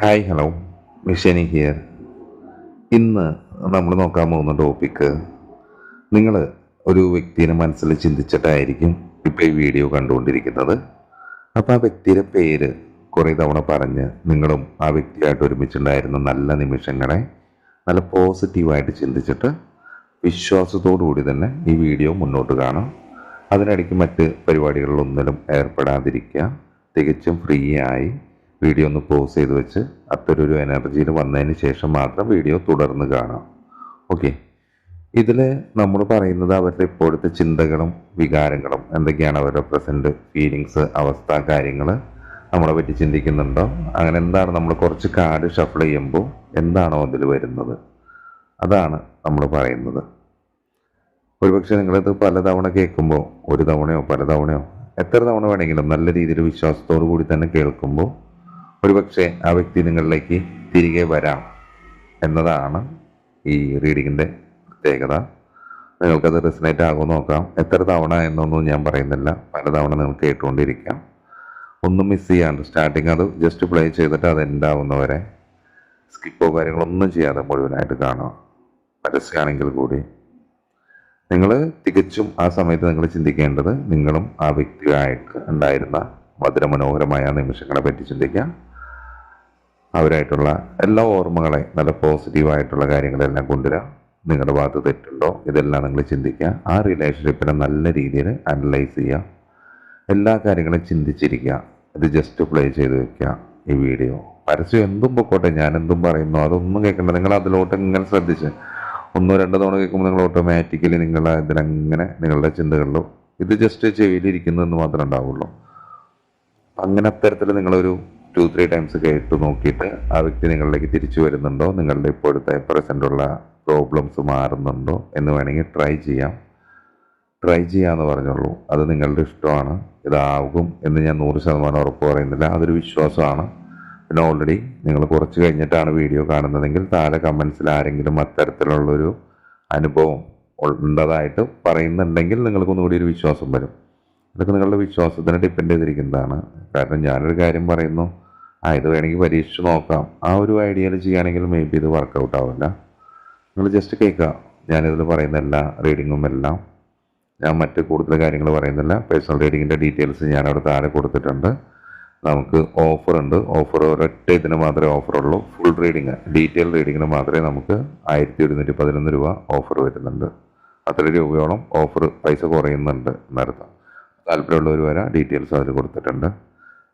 Hi hello മിഷനി here ഇന്ന് നമ്മൾ നോക്കാൻ പോകുന്ന ടോപ്പിക്ക് നിങ്ങൾ ഒരു വ്യക്തിയെ മനസ്സിൽ ചിന്തിച്ചിട്ടായിരിക്കും ഇപ്പോൾ ഈ വീഡിയോ കണ്ടുകൊണ്ടിരിക്കുന്നത്. അപ്പോൾ ആ വ്യക്തിയുടെ പേര് കുറേ തവണ പറഞ്ഞ് നിങ്ങളും ആ വ്യക്തിയായിട്ട് ഒരുമിച്ചുണ്ടായിരുന്ന നല്ല നിമിഷങ്ങളെ നല്ല പോസിറ്റീവായിട്ട് ചിന്തിച്ചിട്ട് വിശ്വാസത്തോടു കൂടി തന്നെ ഈ വീഡിയോ മുന്നോട്ട് കാണാം. അതിനിടയ്ക്ക് മറ്റ് പരിപാടികളിലൊന്നിലും ഏർപ്പെടാതിരിക്കുക തികച്ചും ഫ്രീ ആയി വീഡിയോ ഒന്ന് പോസ് ചെയ്ത് വെച്ച് അത്തരൊരു എനർജിയിൽ വന്നതിന് ശേഷം മാത്രം വീഡിയോ തുടർന്ന് കാണാം. ഓക്കെ ഇതിൽ നമ്മൾ പറയുന്നത് അവരുടെ ഇപ്പോഴത്തെ ചിന്തകളും വികാരങ്ങളും എന്തൊക്കെയാണ് അവരുടെ പ്രസന്റ് ഫീലിങ്സ് അവസ്ഥ കാര്യങ്ങൾ നമ്മളെ പറ്റി ചിന്തിക്കുന്നുണ്ടോ? അങ്ങനെ എന്താണ് നമ്മൾ കുറച്ച് കാർഡ് ഷഫിൾ ചെയ്യുമ്പോൾ എന്താണോ അതിൽ വരുന്നത്? അതാണ് നമ്മൾ പറയുന്നത്. ഒരുപക്ഷെ നിങ്ങളിത് പലതവണ കേൾക്കുമ്പോൾ ഒരു തവണയോ പല തവണയോ എത്ര തവണ വേണമെങ്കിലും നല്ല രീതിയിൽ വിശ്വാസത്തോടു കൂടി തന്നെ കേൾക്കുമ്പോൾ ഒരുപക്ഷെ ആ വ്യക്തി നിങ്ങളിലേക്ക് തിരികെ വരാം എന്നതാണ് ഈ റീഡിങ്ങിന്റെ പ്രത്യേകത. നിങ്ങൾക്കത് റെസിനേറ്റ് ആകുമോ നോക്കാം. എത്ര തവണ എന്നൊന്നും ഞാൻ പറയുന്നില്ല. പല തവണ നിങ്ങൾക്ക് കേട്ടുകൊണ്ടിരിക്കാം. ഒന്നും മിസ് ചെയ്യാണ്ട് സ്റ്റാർട്ടിങ് അത് ജസ്റ്റ് പ്ലേ ചെയ്തിട്ട് അത് എൻഡ് ആവുന്നവരെ സ്കിപ്പോ കാര്യങ്ങളൊന്നും ചെയ്യാതെ മുഴുവനായിട്ട് കാണുക. പരസ്യമാണെങ്കിൽ കൂടി. നിങ്ങൾ തികച്ചും ആ സമയത്ത് നിങ്ങൾ ചിന്തിക്കേണ്ടത് നിങ്ങളും ആ വ്യക്തിയായിട്ട് ഉണ്ടായിരുന്ന മധുരമനോഹരമായ നിമിഷങ്ങളെ പറ്റി ചിന്തിക്കാം. അവരായിട്ടുള്ള എല്ലാ ഓർമ്മകളെ നല്ല പോസിറ്റീവായിട്ടുള്ള കാര്യങ്ങളെല്ലാം കൊണ്ടുവരാം. നിങ്ങളുടെ ഭാഗത്ത് തെറ്റുണ്ടോ? ഇതെല്ലാം നിങ്ങൾ ചിന്തിക്കുക. ആ റിലേഷൻഷിപ്പിനെ നല്ല രീതിയിൽ അനലൈസ് ചെയ്യുക. എല്ലാ കാര്യങ്ങളും ചിന്തിച്ചിരിക്കുക. ഇത് ജസ്റ്റ് പ്ലേ ചെയ്ത് വെക്കുക ഈ വീഡിയോ പരസ്യം എന്തും പൊക്കോട്ടെ ഞാൻ എന്തും പറയുന്നു അതൊന്നും കേൾക്കണ്ട. നിങ്ങൾ അതിലോട്ട് ഇങ്ങനെ ശ്രദ്ധിച്ച് ഒന്നോ രണ്ടോ തവണ കേൾക്കുമ്പോൾ നിങ്ങൾ ഓട്ടോമാറ്റിക്കലി നിങ്ങളെ ഇതിലങ്ങനെ നിങ്ങളുടെ ചിന്തകളിലോ ഇത് ജസ്റ്റ് ചെവിയിലിരിക്കുന്നതെന്ന് മാത്രമേ ഉണ്ടാവുള്ളൂ. അങ്ങനെ അത്തരത്തിൽ നിങ്ങളൊരു ടു ത്രീ ടൈംസ് കേട്ട് നോക്കിയിട്ട് ആ വ്യക്തി നിങ്ങളിലേക്ക് തിരിച്ചു വരുന്നുണ്ടോ? നിങ്ങളുടെ ഇപ്പോഴത്തെ പ്രസന്റുള്ള പ്രോബ്ലംസ് മാറുന്നുണ്ടോ എന്ന് വേണമെങ്കിൽ ട്രൈ ചെയ്യാം. ട്രൈ ചെയ്യാമെന്ന് പറഞ്ഞോളൂ അത് നിങ്ങളുടെ ഇഷ്ടമാണ്. ഇതാകും എന്ന് ഞാൻ നൂറ് ശതമാനം ഉറപ്പ് പറയുന്നില്ല. അതൊരു വിശ്വാസമാണ്. പിന്നെ ഓൾറെഡി നിങ്ങൾ കുറച്ച് കഴിഞ്ഞിട്ടാണ് വീഡിയോ കാണുന്നതെങ്കിൽ താഴെ കമൻസിൽ ആരെങ്കിലും അത്തരത്തിലുള്ളൊരു അനുഭവം ഉണ്ടതായിട്ട് പറയുന്നുണ്ടെങ്കിൽ നിങ്ങൾക്കൊന്നുകൂടി ഒരു വിശ്വാസം വരും. ഇതൊക്കെ നിങ്ങളുടെ വിശ്വാസത്തിനെ ഡിപ്പെൻഡ് ചെയ്തിരിക്കുന്നതാണ്. കാരണം ഞാനൊരു കാര്യം പറയുന്നു. ആ ഇത് വേണമെങ്കിൽ പരീക്ഷിച്ച് നോക്കാം. ആ ഒരു ഐഡിയയിൽ ചെയ്യുകയാണെങ്കിൽ മേ ബി ഇത് വർക്കൗട്ട് ആവില്ല. നിങ്ങൾ ജസ്റ്റ് കേൾക്കുക. ഞാനിതിൽ പറയുന്ന എല്ലാ റീഡിങ്ങും എല്ലാം. ഞാൻ മറ്റ് കൂടുതൽ കാര്യങ്ങൾ പറയുന്നില്ല. പേഴ്സണൽ റീഡിങ്ങിന്റെ ഡീറ്റെയിൽസ് ഞാൻ അവിടെ താഴെ കൊടുത്തിട്ടുണ്ട്. നമുക്ക് ഓഫറുണ്ട് ഓഫർ ഒരൊറ്റ ഇതിന് മാത്രമേ ഓഫറുള്ളൂ ഫുൾ റീഡിങ് ഡീറ്റെയിൽ റീഡിങ്ങിന് മാത്രമേ നമുക്ക് ആയിരത്തി ഒരുന്നൂറ്റി പതിനൊന്ന് രൂപ ഓഫർ വരുന്നുണ്ട്. അത്ര രൂപയോളം ഓഫർ പൈസ കുറയുന്നുണ്ട്. എന്നർത്ഥം താല്പര്യമുള്ളവർ വരാം. ഡീറ്റെയിൽസ് അതിൽ കൊടുത്തിട്ടുണ്ട്.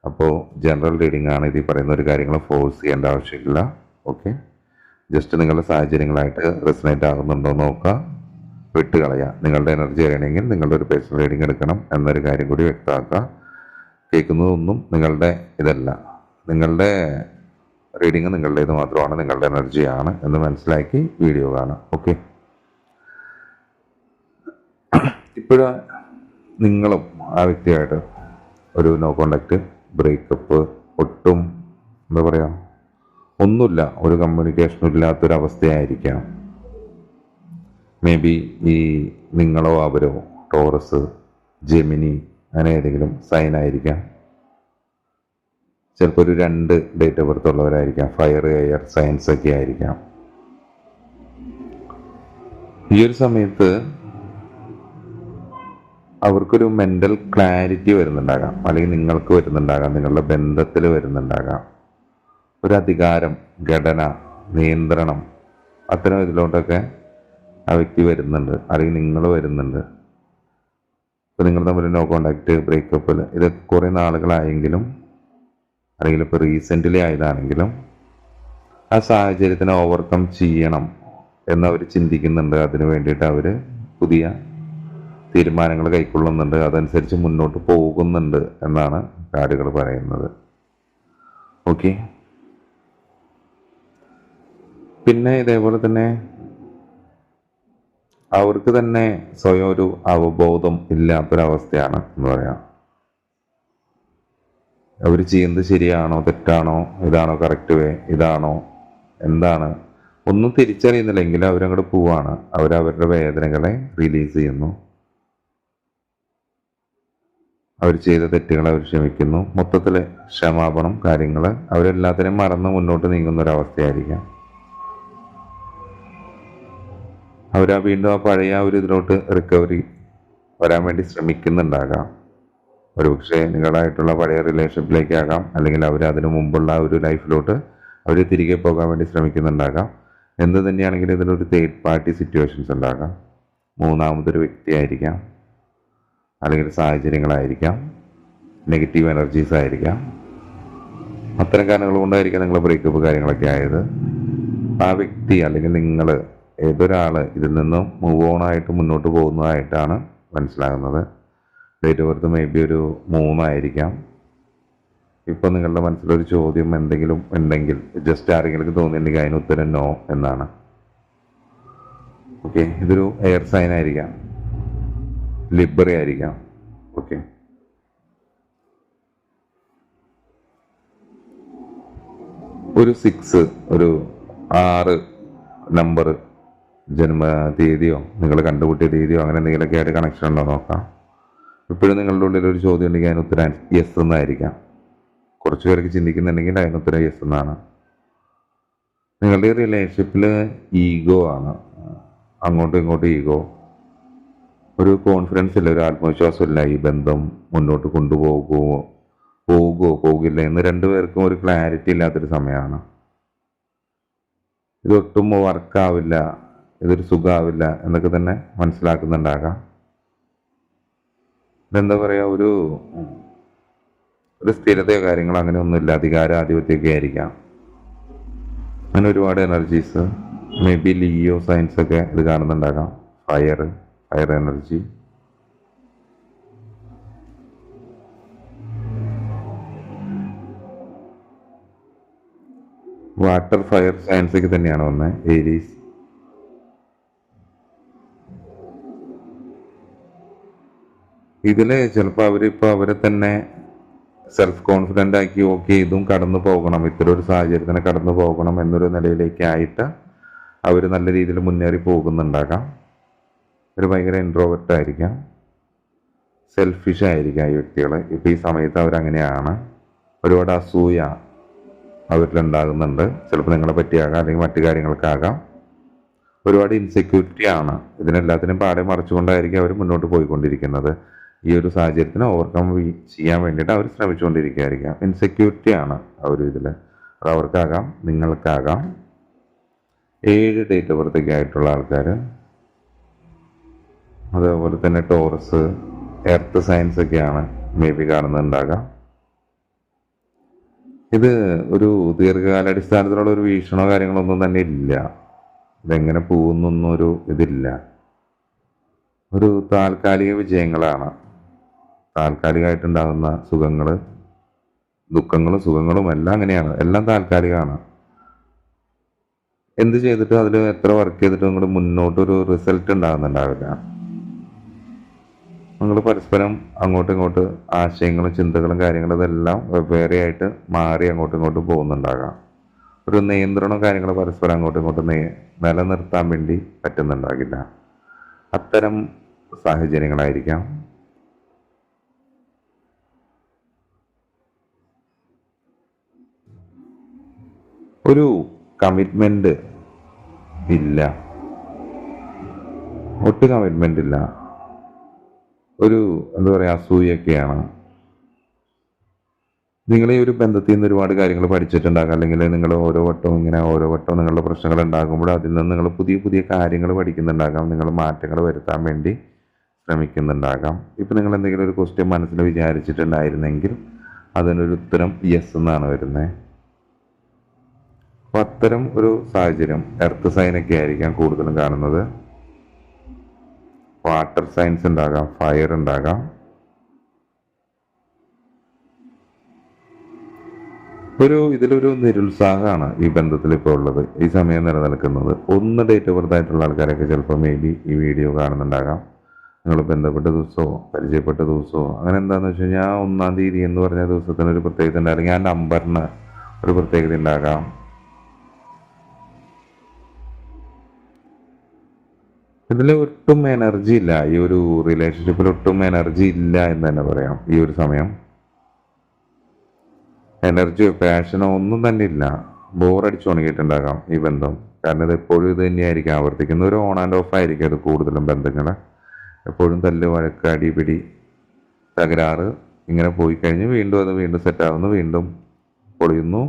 അപ്പോൾ ജനറൽ റീഡിംഗ് ആണ് ഇതിൽ പറയുന്ന ഒരു കാര്യങ്ങൾ ഫോഴ്സ് ചെയ്യേണ്ട ആവശ്യമില്ല. ഓക്കെ ജസ്റ്റ് നിങ്ങളുടെ സാഹചര്യങ്ങളായിട്ട് റെസിനേറ്റ് ആകുന്നുണ്ടോ നോക്കുക. വിട്ട് കളയുക നിങ്ങളുടെ എനർജി അറിയണമെങ്കിൽ നിങ്ങളുടെ ഒരു പേഴ്സണൽ റീഡിംഗ് എടുക്കണം എന്നൊരു കാര്യം കൂടി വ്യക്തമാക്കുക. കേൾക്കുന്നതൊന്നും നിങ്ങളുടെ ഇതല്ല. നിങ്ങളുടെ റീഡിങ് നിങ്ങളുടേത് മാത്രമാണ് നിങ്ങളുടെ എനർജിയാണ് എന്ന് മനസ്സിലാക്കി വീഡിയോ കാണാം ഓക്കെ ഇപ്പോഴ നിങ്ങളും ആ വ്യക്തിയായിട്ട് ഒരു നോ കോണ്ടാക്ട് ബ്രേക്കപ്പ് ഒട്ടും എന്താ പറയുക ഒന്നുമില്ല. ഒരു കമ്മ്യൂണിക്കേഷനും ഇല്ലാത്തൊരവസ്ഥയായിരിക്കാം. മേ ബി ഈ നിങ്ങളോ അവരോ ടോറസ് ജെമിനി അങ്ങനെ ഏതെങ്കിലും സൈൻ ആയിരിക്കാം. ചിലപ്പോൾ ഒരു രണ്ട് ഡേറ്റ് ഓഫ് ബർത്ത് ഉള്ളവരായിരിക്കാം. ഫയർ എയർ സയൻസ് ഒക്കെ ആയിരിക്കാം. ഈ ഒരു സമയത്ത് അവർക്കൊരു മെന്റൽ ക്ലാരിറ്റി വരുന്നുണ്ടാകാം. അല്ലെങ്കിൽ നിങ്ങൾക്ക് വരുന്നുണ്ടാകാം നിങ്ങളുടെ ബന്ധത്തിൽ വരുന്നുണ്ടാകാം. ഒരു അധികാരം ഘടന നിയന്ത്രണം അത്തരം ഇതിലോട്ടൊക്കെ ആ വ്യക്തി വരുന്നുണ്ട്. അല്ലെങ്കിൽ നിങ്ങൾ വരുന്നുണ്ട്. ഇപ്പം നിങ്ങൾ തമ്മിൽ നോ കോണ്ടാക്ട് ബ്രേക്കപ്പിൽ ഇതൊക്കെ കുറേ നാളുകളായെങ്കിലും അല്ലെങ്കിൽ ഇപ്പോൾ റീസെന്റ്ലി ആയതാണെങ്കിലും ആ സാഹചര്യത്തിനെ ഓവർകം ചെയ്യണം എന്നവർ ചിന്തിക്കുന്നുണ്ട്. അതിന് വേണ്ടിയിട്ട് അവർ പുതിയ തീരുമാനങ്ങൾ കൈക്കൊള്ളുന്നുണ്ട്. അതനുസരിച്ച് മുന്നോട്ട് പോകുന്നുണ്ട് എന്നാണ് കാർഡുകൾ പറയുന്നത്. ഓക്കെ? പിന്നെ ഇതേപോലെ തന്നെ അവർക്ക് തന്നെ സ്വയം ഒരു അവബോധം ഇല്ലാത്തൊരവസ്ഥയാണ് എന്ന് പറയാം. അവർ ചെയ്യുന്നത് ശരിയാണോ തെറ്റാണോ ഇതാണോ കറക്റ്റ് വേ ഇതാണോ എന്താണ്? ഒന്നും തിരിച്ചറിയുന്നില്ലെങ്കിൽ അവരങ്ങോട്ട് പോവാണ്. അവരവരുടെ വേദനകളെ റിലീസ് ചെയ്യുന്നു. അവർ ചെയ്ത തെറ്റുകൾ അവർ ക്ഷമിക്കുന്നു. മൊത്തത്തിൽ ക്ഷമാപണം കാര്യങ്ങൾ അവരെല്ലാത്തിനും മറന്ന് മുന്നോട്ട് നീങ്ങുന്ന ഒരവസ്ഥയായിരിക്കാം അവരാ വീണ്ടും ആ പഴയ ഒരു ഇതിലോട്ട് റിക്കവറി വരാൻ വേണ്ടി ശ്രമിക്കുന്നുണ്ടാകാം. ഒരുപക്ഷെ നിങ്ങളായിട്ടുള്ള പഴയ റിലേഷൻഷിപ്പിലേക്കാകാം അല്ലെങ്കിൽ അവർ അതിനു മുമ്പുള്ള ഒരു ലൈഫിലോട്ട് അവർ തിരികെ പോകാൻ വേണ്ടി ശ്രമിക്കുന്നുണ്ടാകാം. എന്ത് തന്നെയാണെങ്കിലും ഇതിലൊരു തേർഡ് പാർട്ടി സിറ്റുവേഷൻസ് ഉണ്ടാകാം. മൂന്നാമതൊരു വ്യക്തിയായിരിക്കാം. അല്ലെങ്കിൽ സാഹചര്യങ്ങളായിരിക്കാം. നെഗറ്റീവ് എനർജീസ് ആയിരിക്കാം. അത്തരം കാരണങ്ങൾ കൊണ്ടായിരിക്കാം നിങ്ങൾ ബ്രേക്കപ്പ് കാര്യങ്ങളൊക്കെ ആയത്. ആ വ്യക്തി അല്ലെങ്കിൽ നിങ്ങൾ ഏതൊരാൾ ഇതിൽ നിന്നും മൂവ് ഓൺ ആയിട്ട് മുന്നോട്ട് പോകുന്നതായിട്ടാണ് മനസ്സിലാകുന്നത്. Date of birth may be ഒരു മൂന്നായിരിക്കാം. ഇപ്പോൾ നിങ്ങളുടെ മനസ്സിലൊരു ചോദ്യം എന്തെങ്കിലും ഉണ്ടെങ്കിൽ ജസ്റ്റ് ആരെങ്കിലും തോന്നിയിട്ടുണ്ടെങ്കിൽ അതിന് ഉത്തരം നോ എന്നാണ്. ഓക്കെ ഇതൊരു എയർ സൈൻ ആയിരിക്കാം. ലിബറി ആയിരിക്കാം. ഓക്കെ ഒരു സിക്സ് ഒരു ആറ് നമ്പർ ജന്മ തീയതിയോ നിങ്ങൾ കണ്ടുപിട്ടിയ തീയതിയോ അങ്ങനെ എന്തെങ്കിലുമൊക്കെ ആയിട്ട് കണക്ഷൻ ഉണ്ടോ നോക്കാം. ഇപ്പോഴും നിങ്ങളുടെ ഉള്ളിൽ ഒരു ചോദ്യം ഉണ്ടെങ്കിൽ അതിന് ഉത്തരം യെസ് എന്നായിരിക്കാം. കുറച്ച് പേർക്ക് ചിന്തിക്കുന്നുണ്ടെങ്കിൽ അതിന് ഉത്തരം യെസ് എന്നാണ്. നിങ്ങളുടെ റിലേഷൻഷിപ്പിൽ ഈഗോ ആണ്. അങ്ങോട്ടും ഇങ്ങോട്ടും ഈഗോ ഒരു കോൺഫിഡൻസ് ഇല്ല ഒരു ആത്മവിശ്വാസം ഇല്ല ഈ ബന്ധം മുന്നോട്ട് കൊണ്ടുപോകുമോ പോകുമോ പോകില്ല എന്ന് രണ്ടുപേർക്കും ഒരു ക്ലാരിറ്റി ഇല്ലാത്തൊരു സമയമാണ്. ഇതൊട്ടും വർക്കാവില്ല ഇതൊരു സുഖമാവില്ല എന്നൊക്കെ തന്നെ മനസ്സിലാക്കുന്നുണ്ടാകാം. ഇതെന്താ പറയുക ഒരു ഒരു സ്ഥിരതയോ കാര്യങ്ങളോ അങ്ങനെ ഒന്നുമില്ല അധികാരാധിപത്യമൊക്കെ ആയിരിക്കാം. അങ്ങനെ ഒരുപാട് energies may be Leo science ഒക്കെ ഇത് കാണുന്നുണ്ടാകാം fire fire energy water fire science ഒക്കെ തന്നെയാണ് വന്നത് ഏരീസ് ഇതിൽ ചിലപ്പോൾ അവരിപ്പോൾ അവരെ തന്നെ സെൽഫ് കോൺഫിഡന്റ് ആക്കി ഓക്കെ ഇതും കടന്നു പോകണം ഇത്തരം ഒരു സാഹചര്യത്തിന് കടന്നു പോകണം എന്നൊരു നിലയിലേക്ക് ആയിട്ട് അവർ നല്ല രീതിയിൽ മുന്നേറി പോകുന്നുണ്ടാകാം. ഒരു ഭയങ്കര ഇൻട്രോവേർട്ട് ആയിരിക്കാം. സെൽഫിഷ് ആയിരിക്കാം ഈ വ്യക്തികൾ ഇപ്പം ഈ സമയത്ത് അവരങ്ങനെയാണ്. ഒരുപാട് അസൂയ അവരിലുണ്ടാകുന്നുണ്ട്. ചിലപ്പോൾ നിങ്ങളെ പറ്റിയാകാം അല്ലെങ്കിൽ മറ്റു കാര്യങ്ങൾക്കാകാം. ഒരുപാട് ഇൻസെക്യൂരിറ്റി ആണ്. ഇതിനെല്ലാത്തിനും പാടെ മറച്ചുകൊണ്ടായിരിക്കും അവർ മുന്നോട്ട് പോയിക്കൊണ്ടിരിക്കുന്നത്. ഈ ഒരു സാഹചര്യത്തിന് ഓവർകം ചെയ്യാൻ വേണ്ടിയിട്ട് അവർ ശ്രമിച്ചുകൊണ്ടിരിക്കുകയായിരിക്കാം. ഇൻസെക്യൂരിറ്റി ആണ് അവർ ഇതിൽ അത് അവർക്കാകാം നിങ്ങൾക്കാകാം. ഏഴ് ഡേറ്റ് ബർത്തൊക്കെ ആയിട്ടുള്ള ആൾക്കാർ അതേപോലെ തന്നെ ടോറസ് എർത്ത് സയൻസ് ഒക്കെയാണ് മേ ബി കാണുന്നുണ്ടാകാം ഇത് ഒരു ദീർഘകാലാടിസ്ഥാനത്തിലുള്ള ഒരു വീക്ഷണോ കാര്യങ്ങളൊന്നും തന്നെ ഇല്ല. ഇതെങ്ങനെ പോകുന്നൊന്നും ഒരു ഇതില്ല. ഒരു താൽക്കാലിക വിജയങ്ങളാണ്. താൽക്കാലികമായിട്ടുണ്ടാകുന്ന സുഖങ്ങൾ ദുഃഖങ്ങളും സുഖങ്ങളും എല്ലാം അങ്ങനെയാണ്. എല്ലാം താൽക്കാലികമാണ്. എന്ത് ചെയ്തിട്ടും അതിൽ എത്ര വർക്ക് ചെയ്തിട്ടും നിങ്ങൾ മുന്നോട്ടൊരു റിസൾട്ട് ഉണ്ടാകുന്നുണ്ടാവില്ല. നിങ്ങൾ പരസ്പരം അങ്ങോട്ടും ഇങ്ങോട്ട് ആശയങ്ങളും ചിന്തകളും കാര്യങ്ങളും ഇതെല്ലാം വെവ്വേറെ ആയിട്ട് മാറി അങ്ങോട്ടും ഇങ്ങോട്ടും പോകുന്നുണ്ടാകാം. ഒരു നിയന്ത്രണവും കാര്യങ്ങളും പരസ്പരം അങ്ങോട്ടും ഇങ്ങോട്ടും നിലനിർത്താൻ വേണ്ടി പറ്റുന്നുണ്ടാകില്ല. അത്തരം സാഹചര്യങ്ങളായിരിക്കാം. ഒരു കമ്മിറ്റ്മെന്റ് ഇല്ല. ഒട്ടും കമ്മിറ്റ്മെന്റ് ഇല്ല. ഒരു എന്താ പറയുക അസൂയൊക്കെയാണ് നിങ്ങൾ ഈ ഒരു ബന്ധത്തിൽ നിന്ന് ഒരുപാട് കാര്യങ്ങൾ പഠിച്ചിട്ടുണ്ടാകാം. അല്ലെങ്കിൽ നിങ്ങൾ ഓരോ വട്ടവും ഇങ്ങനെ ഓരോ വട്ടവും നിങ്ങളുടെ പ്രശ്നങ്ങൾ ഉണ്ടാകുമ്പോൾ അതിൽ നിന്ന് നിങ്ങൾ പുതിയ പുതിയ കാര്യങ്ങൾ പഠിക്കുന്നുണ്ടാകാം. നിങ്ങൾ മാറ്റങ്ങൾ വരുത്താൻ വേണ്ടി ശ്രമിക്കുന്നുണ്ടാകാം. ഇപ്പം നിങ്ങൾ എന്തെങ്കിലും ഒരു ക്വസ്റ്റ്യൻ മനസ്സിൽ വിചാരിച്ചിട്ടുണ്ടായിരുന്നെങ്കിൽ അതിനൊരു ഉത്തരം യെസ് എന്നാണ് വരുന്നത് അപ്പം അത്തരം ഒരു സാഹചര്യം എർത്ത് സൈനൊക്കെ ആയിരിക്കാം കൂടുതലും കാണുന്നത്. വാട്ടർ സയൻസ് ഉണ്ടാകാം ഫയർ ഉണ്ടാകാം. ഒരു ഇതിലൊരു നിരുത്സാഹമാണ് ഈ ബന്ധത്തിൽ ഇപ്പോൾ ഉള്ളത്. ഈ സമയം നിലനിൽക്കുന്നത്. ഒന്ന് ഡേറ്റ് ബർത്ത് ആയിട്ടുള്ള ആൾക്കാരൊക്കെ ചിലപ്പോൾ മേ ബി ഈ വീഡിയോ കാണുന്നുണ്ടാകാം. നിങ്ങൾ ബന്ധപ്പെട്ട ദിവസമോ പരിചയപ്പെട്ട ദിവസമോ അങ്ങനെ എന്താണെന്ന് വെച്ച് കഴിഞ്ഞാൽ ഒന്നാം തീയതി എന്ന് പറഞ്ഞ ദിവസത്തിന് ഒരു പ്രത്യേകത ഉണ്ട് അല്ലെങ്കിൽ ആ നമ്പറിന് ഒരു പ്രത്യേകത ഉണ്ടാകാം. ഇതിൽ ഒട്ടും എനർജി ഇല്ല. ഈ ഒരു റിലേഷൻഷിപ്പിൽ ഒട്ടും എനർജി ഇല്ല എന്ന് തന്നെ പറയാം. ഈ ഒരു സമയം. എനർജിയോ പാഷനോ ഒന്നും തന്നെ ഇല്ല. ബോറടിച്ചു ഉണങ്ങിയിട്ടുണ്ടാകാം ഈ ബന്ധം. കാരണം ഇത് എപ്പോഴും ഇത് തന്നെയായിരിക്കും. ആവർത്തിക്കുന്നത് ഒരു ഓൺ ആൻഡ് ഓഫ് ആയിരിക്കും അത് കൂടുതലും ബന്ധങ്ങൾ എപ്പോഴും തല്ല് വഴക്ക് അടിപിടി തകരാറ് ഇങ്ങനെ പോയി കഴിഞ്ഞ് വീണ്ടും അത് വീണ്ടും സെറ്റാകുന്നു വീണ്ടും പൊളിയുന്നു.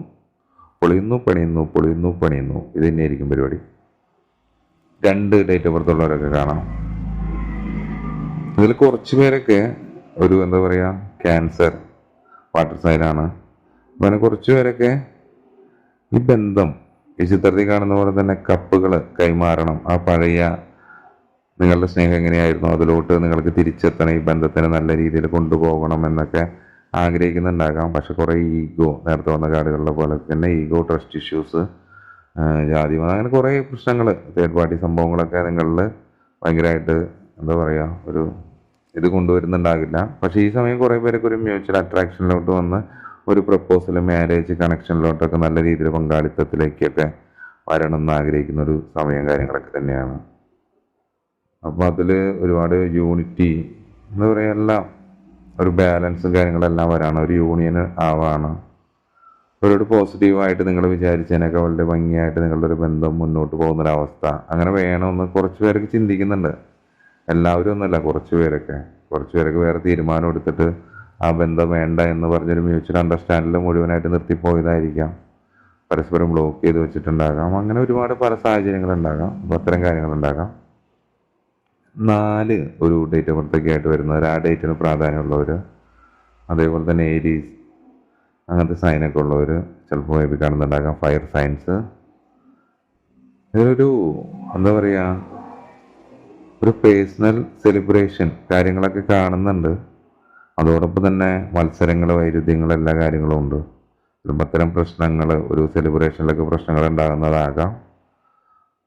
പൊളിയുന്നു പണിയുന്നു പൊളിയുന്നു പണിയുന്നു. ഇത് തന്നെയായിരിക്കും പരിപാടി. രണ്ട് ഡേറ്റ് ഓഫ് ബർത്തുള്ളവരൊക്കെ കാണാം ഇതിൽ കുറച്ച് പേരൊക്കെ ഒരു എന്താ പറയുക ക്യാൻസർ വാട്ടർ സൈനാണ് അങ്ങനെ കുറച്ച് പേരൊക്കെ ഈ ബന്ധം ഈ ചിത്രത്തിൽ കാണുന്ന പോലെ തന്നെ കപ്പുകൾ കൈമാറണം. ആ പഴയ നിങ്ങളുടെ സ്നേഹം എങ്ങനെയായിരുന്നു? അതിലോട്ട് നിങ്ങൾക്ക് തിരിച്ചെത്തണം ഈ ബന്ധത്തിനെ നല്ല രീതിയിൽ കൊണ്ടുപോകണം എന്നൊക്കെ ആഗ്രഹിക്കുന്നുണ്ടാകാം. പക്ഷെ കുറേ ഈഗോ നേരത്തെ വന്ന കാർഡുകളിലെ പോലെ തന്നെ ഈഗോ ട്രസ്റ്റ് ഇഷ്യൂസ് ജാതി മതം അങ്ങനെ കുറേ പ്രശ്നങ്ങൾ തേർഡ് പാർട്ടി സംഭവങ്ങളൊക്കെ നിങ്ങളിൽ ഭയങ്കരമായിട്ട് എന്താ പറയുക ഒരു ഇത് കൊണ്ടുവരുന്നുണ്ടാകില്ല. പക്ഷേ ഈ സമയം കുറേ പേരൊക്കെ ഒരു മ്യൂച്വൽ അട്രാക്ഷനിലോട്ട് വന്ന് ഒരു പ്രപ്പോസൽ മാരേജ് കണക്ഷനിലോട്ടൊക്കെ നല്ല രീതിയിൽ പങ്കാളിത്തത്തിലേക്കൊക്കെ വരണം എന്ന് ആഗ്രഹിക്കുന്ന ഒരു സമയം കാര്യങ്ങളൊക്കെ തന്നെയാണ്. അപ്പോൾ അതിൽ ഒരുപാട് യൂണിറ്റി എന്താ പറയുക എല്ലാം ഒരു ബാലൻസും കാര്യങ്ങളെല്ലാം വരാണ്. ഒരു യൂണിയൻ ആവാണ്. അവരോട് പോസിറ്റീവായിട്ട് നിങ്ങൾ വിചാരിച്ചതിനൊക്കെ വളരെ ഭംഗിയായിട്ട് നിങ്ങളുടെ ഒരു ബന്ധം മുന്നോട്ട് പോകുന്നൊരവസ്ഥ. അങ്ങനെ വേണമെന്ന് കുറച്ച് പേരൊക്കെ ചിന്തിക്കുന്നുണ്ട്. എല്ലാവരും ഒന്നുമല്ല കുറച്ച് പേരൊക്കെ. കുറച്ച് പേരൊക്കെ വേറെ തീരുമാനം എടുത്തിട്ട് ആ ബന്ധം വേണ്ട എന്ന് പറഞ്ഞൊരു മ്യൂച്വൽ അണ്ടർസ്റ്റാൻഡിൽ മുഴുവനായിട്ട് നിർത്തിപ്പോയതായിരിക്കാം. പരസ്പരം ബ്ലോക്ക് ചെയ്ത് വെച്ചിട്ടുണ്ടാകാം. അങ്ങനെ ഒരുപാട് പല സാഹചര്യങ്ങളുണ്ടാകാം. അപ്പോൾ അത്തരം കാര്യങ്ങളുണ്ടാകാം. നാല് ഒരു ഡേറ്റ് ഓഫ് ബർത്തൊക്കെ ആയിട്ട് വരുന്നവർ ആ ഡേറ്റിന് പ്രാധാന്യമുള്ളവർ അതേപോലെ തന്നെ ഏരീസ് അങ്ങനത്തെ സൈനൊക്കെ ഉള്ളവർ ചിലപ്പോൾ മേബി കാണുന്നുണ്ടാകാം. ഫയർ സയൻസ് ഇതിലൊരു എന്താ പറയുക ഒരു പേഴ്സണൽ സെലിബ്രേഷൻ കാര്യങ്ങളൊക്കെ കാണുന്നുണ്ട്. അതോടൊപ്പം തന്നെ മത്സരങ്ങൾ വൈരുദ്ധ്യങ്ങൾ എല്ലാ കാര്യങ്ങളും ഉണ്ട്. ചിലപ്പോൾ അത്തരം പ്രശ്നങ്ങൾ ഒരു സെലിബ്രേഷനിലൊക്കെ പ്രശ്നങ്ങൾ ഉണ്ടാകുന്നതാകാം.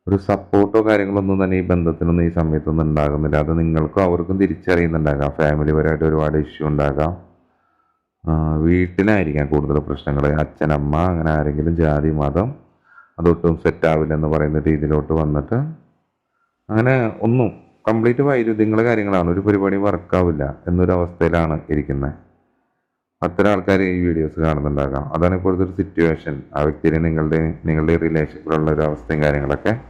ഒരു സപ്പോർട്ടോ കാര്യങ്ങളൊന്നും തന്നെ ഈ ബന്ധത്തിനൊന്നും ഈ സമയത്തൊന്നും ഉണ്ടാകുന്നില്ല. അത് നിങ്ങൾക്കും അവർക്കും തിരിച്ചറിയുന്നുണ്ടാകാം. ഫാമിലി പരമായിട്ട് ഒരുപാട് ഇഷ്യൂ ഉണ്ടാകാം. വീട്ടിലായിരിക്കാം കൂടുതൽ പ്രശ്നങ്ങൾ. അച്ഛനമ്മ അങ്ങനെ ആരെങ്കിലും ജാതി മതം അതൊട്ടും സെറ്റാവില്ലെന്ന് പറയുന്ന രീതിയിലോട്ട് വന്നിട്ട് അങ്ങനെ ഒന്നും കംപ്ലീറ്റ് വൈരുദ്ധ്യങ്ങൾ കാര്യങ്ങളാണ്. ഒരു പരിപാടി വർക്കാവില്ല എന്നൊരു അവസ്ഥയിലാണ് ഇരിക്കുന്നത് അത്തരം ആൾക്കാർ ഈ വീഡിയോസ് കാണുന്നുണ്ടാകാം. അതാണ് ഇപ്പോഴത്തെ ഒരു സിറ്റുവേഷൻ ആ വ്യക്തിയെ നിങ്ങളുടെ നിങ്ങളുടെ റിലേഷൻഷിപ്പിലുള്ള ഒരു അവസ്ഥയും കാര്യങ്ങളൊക്കെ.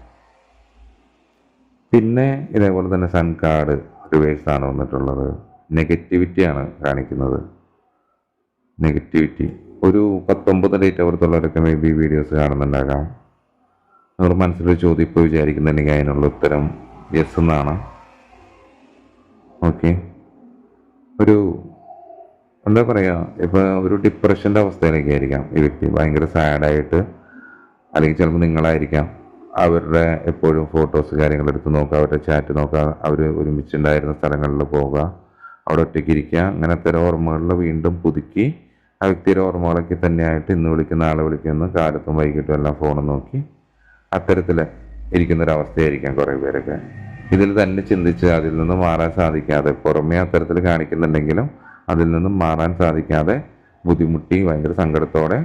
പിന്നെ ഇതേപോലെ തന്നെ സൺ കാർഡ് റിവേഴ്സ് ആണ് വന്നിട്ടുള്ളത്. നെഗറ്റിവിറ്റിയാണ് കാണിക്കുന്നത്. നെഗറ്റിവിറ്റി. ഒരു പത്തൊമ്പത് ഡേറ്റ് അവർത്തുള്ളവരൊക്കെ മേ ബി വീഡിയോസ് കാണുന്നുണ്ടാകാം. അവർ മനസ്സിലൊരു ചോദ്യം ഇപ്പോൾ വിചാരിക്കുന്നുണ്ടെങ്കിൽ അതിനുള്ള ഉത്തരം യെസ് എന്നാണ്. ഓക്കെ ഒരു എന്താ പറയുക ഇപ്പോൾ ഒരു ഡിപ്രഷന്റെ അവസ്ഥയിലേക്ക് ആയിരിക്കാം ഈ വ്യക്തി. ഭയങ്കര സാഡായിട്ട് അല്ലെങ്കിൽ ചിലപ്പോൾ നിങ്ങളായിരിക്കാം. അവരുടെ എപ്പോഴും ഫോട്ടോസ് കാര്യങ്ങൾ എടുത്ത് നോക്കുക അവരുടെ ചാറ്റ് നോക്കുക അവർ ഒരുമിച്ചുണ്ടായിരുന്ന സ്ഥലങ്ങളിൽ പോവുക അവിടെ ഒറ്റയ്ക്ക് ഇരിക്കുക അങ്ങനെ അത്തരം ഓർമ്മകളിൽ വീണ്ടും പുതുക്കി ആ വ്യക്തിയുടെ ഓർമ്മകളൊക്കെ തന്നെയായിട്ട് ഇന്ന് വിളിക്കുന്ന ആളെ വിളിക്കുന്നു കാലത്തും വൈകിട്ടും എല്ലാം ഫോൺ നോക്കി അത്തരത്തിൽ ഇരിക്കുന്നൊരവസ്ഥയായിരിക്കാം കുറേ പേരൊക്കെ. ഇതിൽ തന്നെ ചിന്തിച്ച് അതിൽ നിന്ന് മാറാൻ സാധിക്കാതെ പുറമേ അത്തരത്തിൽ കാണിക്കുന്നുണ്ടെങ്കിലും അതിൽ നിന്നും മാറാൻ സാധിക്കാതെ ബുദ്ധിമുട്ടി ഭയങ്കര സങ്കടത്തോടെ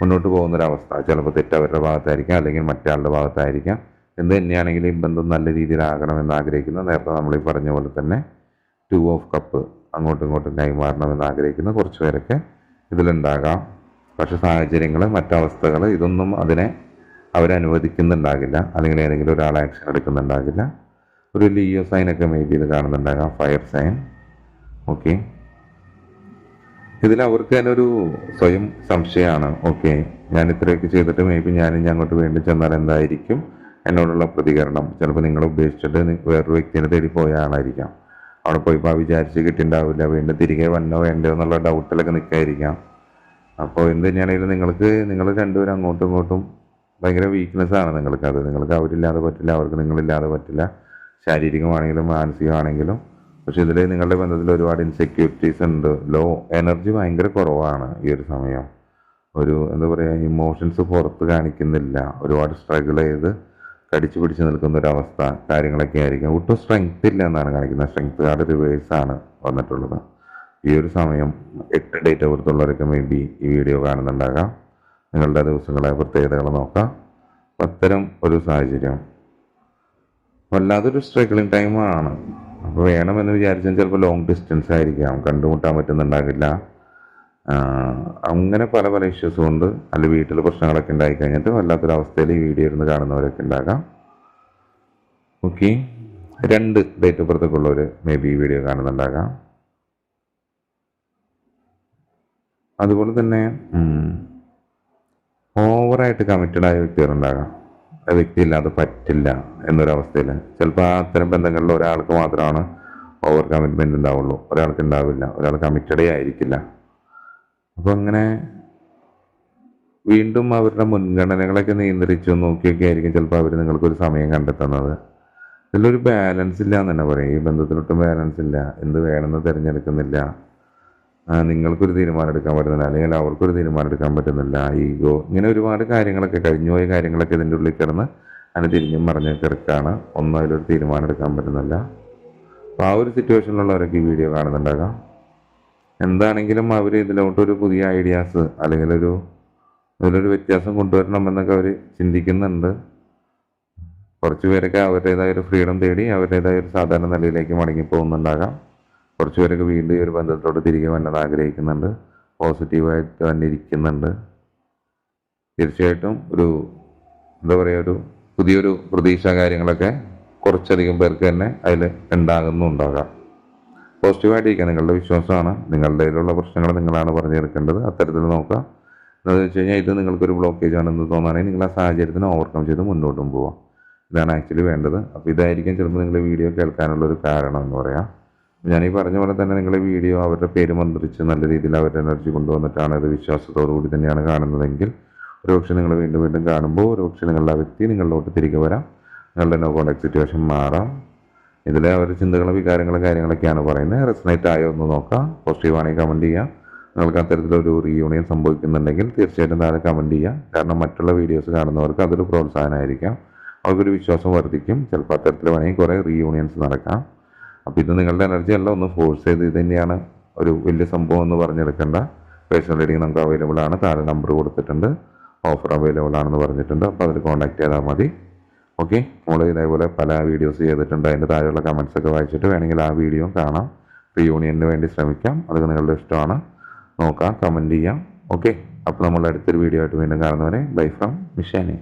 മുന്നോട്ട് പോകുന്നൊരവസ്ഥ. ചിലപ്പോൾ തെറ്റ് അവരുടെ ഭാഗത്തായിരിക്കാം അല്ലെങ്കിൽ മറ്റാളുടെ ഭാഗത്തായിരിക്കാം. എന്ത് തന്നെയാണെങ്കിലും ഈ ബന്ധം നല്ല രീതിയിലാകണമെന്ന് ആഗ്രഹിക്കുന്നു നേരത്തെ നമ്മൾ ഈ പറഞ്ഞ പോലെ തന്നെ ടു ഓഫ് കപ്പ് അങ്ങോട്ടും ഇങ്ങോട്ടും കൈമാറണമെന്ന് ആഗ്രഹിക്കുന്ന കുറച്ച് പേരൊക്കെ ഇതിലുണ്ടാകാം. പക്ഷെ സാഹചര്യങ്ങൾ മറ്റവസ്ഥകൾ ഇതൊന്നും അതിനെ അവരനുവദിക്കുന്നുണ്ടാകില്ല. അല്ലെങ്കിൽ ഏതെങ്കിലും ഒരാൾ ആക്ഷൻ എടുക്കുന്നുണ്ടാകില്ല. ഒരു ലിയോ സൈനൊക്കെ മേ ബി ഇത് കാണുന്നുണ്ടാകാം ഫയർ സൈൻ ഓക്കെ ഇതിൽ അവർക്ക് തന്നെ ഒരു സ്വയം സംശയമാണ്. ഓക്കെ ഞാൻ ഇത്രയൊക്കെ ചെയ്തിട്ട് മേ ബി ഞാൻ ഇനി അങ്ങോട്ട് വേണ്ടി ചെന്നാൽ എന്തായിരിക്കും എന്നോടുള്ള പ്രതികരണം. ചിലപ്പോൾ നിങ്ങൾ ഉപേക്ഷിച്ചിട്ട് വേറൊരു വ്യക്തിനെ തേടി പോയ ആളായിരിക്കാം. അവിടെ പോയി ഇപ്പോൾ വിചാരിച്ച് കിട്ടിയിട്ടുണ്ടാവില്ല വീണ്ടും തിരികെ വന്നോ വേണ്ടോ എന്നുള്ള ഡൗട്ടിലൊക്കെ നിൽക്കായിരിക്കാം അപ്പോൾ എന്ത് തന്നെയാണെങ്കിലും നിങ്ങൾക്ക് നിങ്ങൾ രണ്ടുപേരും അങ്ങോട്ടും ഇങ്ങോട്ടും ഭയങ്കര വീക്ക്നെസ് ആണ് നിങ്ങൾക്ക് അത്. നിങ്ങൾക്ക് അവരില്ലാതെ പറ്റില്ല അവർക്ക് നിങ്ങളില്ലാതെ പറ്റില്ല. ശാരീരികമാണെങ്കിലും മാനസികമാണെങ്കിലും. പക്ഷെ ഇതിൽ നിങ്ങളുടെ ബന്ധത്തിൽ ഒരുപാട് ഇൻസെക്യൂരിറ്റീസ് ഉണ്ട്. ലോ എനർജി ഭയങ്കര കുറവാണ് ഈ ഒരു സമയം. ഒരു എന്താ പറയുക ഇമോഷൻസ് പുറത്ത് കാണിക്കുന്നില്ല. ഒരുപാട് സ്ട്രഗിൾ ചെയ്ത് കടിച്ചു പിടിച്ച് നിൽക്കുന്ന ഒരു അവസ്ഥ കാര്യങ്ങളൊക്കെ ആയിരിക്കും. ഒട്ടും സ്ട്രെങ്ത് ഇല്ല എന്നാണ് കാണിക്കുന്നത്. സ്ട്രെങ്ത് കാർഡ് റിവേഴ്സ് ആണ് വന്നിട്ടുള്ളത്. ഈ ഒരു സമയം എട്ട് ഡേറ്റ് പുറത്തുള്ളവരൊക്കെ വേണ്ടി ഈ വീഡിയോ കാണുന്നുണ്ടാകാം. നിങ്ങളുടെ ദിവസങ്ങളെ പ്രത്യേകതകൾ നോക്കാം. അത്തരം ഒരു സാഹചര്യം. വല്ലാതൊരു സ്ട്രഗിളിങ് ടൈമാണ് അപ്പോൾ വേണമെന്ന് വിചാരിച്ചാൽ ചിലപ്പോൾ ലോങ് ഡിസ്റ്റൻസ് ആയിരിക്കാം. കണ്ടുമുട്ടാൻ പറ്റുന്നുണ്ടാകില്ല. അങ്ങനെ പല പല ഇഷ്യൂസ് കൊണ്ട് അല്ലെങ്കിൽ വീട്ടിൽ പ്രശ്നങ്ങളൊക്കെ ഉണ്ടായി കഴിഞ്ഞിട്ട് വല്ലാത്തൊരവസ്ഥയിൽ ഈ വീഡിയോ ഇരുന്ന് കാണുന്നവരൊക്കെ ഉണ്ടാകാം. ഓക്കെ രണ്ട് ഡേറ്റ് ഓഫ് ഉള്ളവർ മേ ബി വീഡിയോ കാണുന്നുണ്ടാകാം. അതുപോലെ തന്നെ ഓവറായിട്ട് കമ്മിറ്റഡ് ആയ വ്യക്തികളുണ്ടാകാം. ആ വ്യക്തി ഇല്ലാതെ പറ്റില്ല എന്നൊരവസ്ഥയിൽ ചിലപ്പോൾ ആ അത്തരം ബന്ധങ്ങളിൽ ഒരാൾക്ക് മാത്രമാണ് ഓവർ കമ്മിറ്റ്മെന്റ് ഉണ്ടാവുള്ളൂ. ഒരാൾക്ക് ഉണ്ടാവില്ല. ഒരാൾ കമ്മിറ്റഡേ ആയിരിക്കില്ല. അപ്പോൾ അങ്ങനെ വീണ്ടും അവരുടെ മുൻഗണനകളൊക്കെ നിയന്ത്രിച്ചു നോക്കിയൊക്കെ ആയിരിക്കും ചിലപ്പോൾ അവർ നിങ്ങൾക്കൊരു സമയം കണ്ടെത്തുന്നത്. ഇതിലൊരു ബാലൻസ് ഇല്ല എന്ന് തന്നെ പറയും. ഈ ബന്ധത്തിലൊട്ടും ബാലൻസ് ഇല്ല. എന്ത് വേണമെന്ന് തിരഞ്ഞെടുക്കുന്നില്ല. നിങ്ങൾക്കൊരു തീരുമാനം എടുക്കാൻ പറ്റുന്നില്ല. അല്ലെങ്കിൽ അവർക്കൊരു തീരുമാനം എടുക്കാൻ പറ്റുന്നില്ല. ഈഗോ ഇങ്ങനെ ഒരുപാട് കാര്യങ്ങളൊക്കെ കഴിഞ്ഞുപോയ കാര്യങ്ങളൊക്കെ ഇതിന്റെ ഉള്ളിൽ കിടന്ന് അതിന് തിരിഞ്ഞും മറിഞ്ഞും കിടക്കാണ് ഒന്നും അതിലൊരു തീരുമാനം എടുക്കാൻ പറ്റുന്നില്ല. അപ്പോൾ ആ ഒരു സിറ്റുവേഷനിലുള്ളവരൊക്കെ ഈ വീഡിയോ കാണുന്നുണ്ടാകാം. എന്താണെങ്കിലും അവർ ഇതിലോട്ടൊരു പുതിയ ഐഡിയാസ് അല്ലെങ്കിൽ ഒരു ഇതിലൊരു വ്യത്യാസം കൊണ്ടുവരണമെന്നൊക്കെ അവർ ചിന്തിക്കുന്നുണ്ട്. കുറച്ച് പേരൊക്കെ അവരുടേതായ ഒരു ഫ്രീഡം തേടി അവരുടേതായ ഒരു സാധാരണ നിലയിലേക്ക് മടങ്ങി പോകുന്നുണ്ടാകാം കുറച്ച് പേരൊക്കെ വീണ്ടും ഈ ഒരു ബന്ധത്തോട് തിരികെ വന്നത് ആഗ്രഹിക്കുന്നുണ്ട്. പോസിറ്റീവായിട്ട് തന്നെ ഇരിക്കുന്നുണ്ട്. തീർച്ചയായിട്ടും ഒരു എന്താ പറയുക ഒരു പുതിയൊരു പ്രതീക്ഷ കാര്യങ്ങളൊക്കെ കുറച്ചധികം പേർക്ക് തന്നെ അതിൽ ഉണ്ടാകുന്നുണ്ടാകാം. പോസിറ്റീവായിട്ടിരിക്കുക നിങ്ങളുടെ വിശ്വാസമാണ്. നിങ്ങളുടെ കയ്യിലുള്ള പ്രശ്നങ്ങൾ നിങ്ങളാണ് പറഞ്ഞു അത്തരത്തിൽ നോക്കുക. എന്താണെന്ന് വെച്ച് കഴിഞ്ഞാൽ ഇത് നിങ്ങൾക്കൊരു ബ്ലോക്കേജ് ആണെന്ന് തോന്നുകയാണെങ്കിൽ നിങ്ങൾ ആ സാഹചര്യത്തിന് ഓവർകം ചെയ്ത് മുന്നോട്ടും പോവാം. ഇതാണ് ആക്ച്വലി വേണ്ടത്. അപ്പോൾ ഇതായിരിക്കും ചിലപ്പോൾ നിങ്ങളുടെ വീഡിയോ കേൾക്കാനുള്ള ഒരു കാരണം എന്ന് പറയാം. ഞാൻ ഈ പറഞ്ഞ പോലെ തന്നെ നിങ്ങളുടെ വീഡിയോ അവരുടെ പേര് മന്ത്രിച്ച് നല്ല രീതിയിൽ അവരുടെ എനർജി കൊണ്ടുവന്നിട്ടാണ് അത് വിശ്വാസത്തോടു കൂടി തന്നെയാണ് കാണുന്നതെങ്കിൽ ഒരുപക്ഷെ നിങ്ങൾ വീണ്ടും വീണ്ടും കാണുമ്പോൾ ഒരുപക്ഷെ നിങ്ങളുടെ വ്യക്തി നിങ്ങളിലോട്ട് തിരികെ വരാം. നിങ്ങളുടെ നോ കോണ്ടാക്ട് സിറ്റുവേഷൻ മാറാം. ഇതിൽ അവരുടെ ചിന്തകളും വികാരങ്ങളും കാര്യങ്ങളൊക്കെയാണ് പറയുന്നത്. റെസനേറ്റ് ആയോ ഒന്ന് നോക്കാം. പോസിറ്റീവ് ആണെങ്കിൽ കമന്റ് ചെയ്യാം. നിങ്ങൾക്ക് അത്തരത്തിലൊരു റീയൂണിയൻ സംഭവിക്കുന്നുണ്ടെങ്കിൽ തീർച്ചയായിട്ടും താഴെ കമന്റ് ചെയ്യാം. കാരണം മറ്റുള്ള വീഡിയോസ് കാണുന്നവർക്ക് അതൊരു പ്രോത്സാഹനമായിരിക്കാം. അവർക്കൊരു വിശ്വാസം വർദ്ധിക്കും. ചിലപ്പോൾ അത്തരത്തിൽ വേണമെങ്കിൽ കുറേ റീയൂണിയൻസ് നടക്കാം. അപ്പോൾ ഇത് നിങ്ങളുടെ എനർജി അല്ല. ഒന്ന് ഫോഴ്സ് ചെയ്ത് ഇത് തന്നെയാണ് ഒരു വലിയ സംഭവം എന്ന് പറഞ്ഞെടുക്കേണ്ട. പേഴ്സണൽ റീഡിങ് നമുക്ക് അവൈലബിൾ ആണ്. താഴെ നമ്പർ കൊടുത്തിട്ടുണ്ട്. ഓഫർ അവൈലബിൾ ആണെന്ന് പറഞ്ഞിട്ടുണ്ട്. അപ്പോൾ അതിൽ കോൺടാക്ട് ചെയ്താൽ മതി. ഓക്കെ? നമ്മൾ ഇതേപോലെ പല വീഡിയോസ് ചെയ്തിട്ടുണ്ട്. അതിന്റെ താഴെയുള്ള കമൻസ് ഒക്കെ വായിച്ചിട്ട് വേണമെങ്കിൽ ആ വീഡിയോ കാണാം. റീയൂണിയന് വേണ്ടി ശ്രമിക്കാം. അതൊക്കെ നിങ്ങളുടെ ഇഷ്ടമാണ്. നോക്കാം കമന്റ് ചെയ്യാം. ഓക്കെ? അപ്പോൾ നമ്മൾ അടുത്തൊരു വീഡിയോ ആയിട്ട് വീണ്ടും കാണുന്നവരെ ബൈ ഫ്രം മിഷാനെ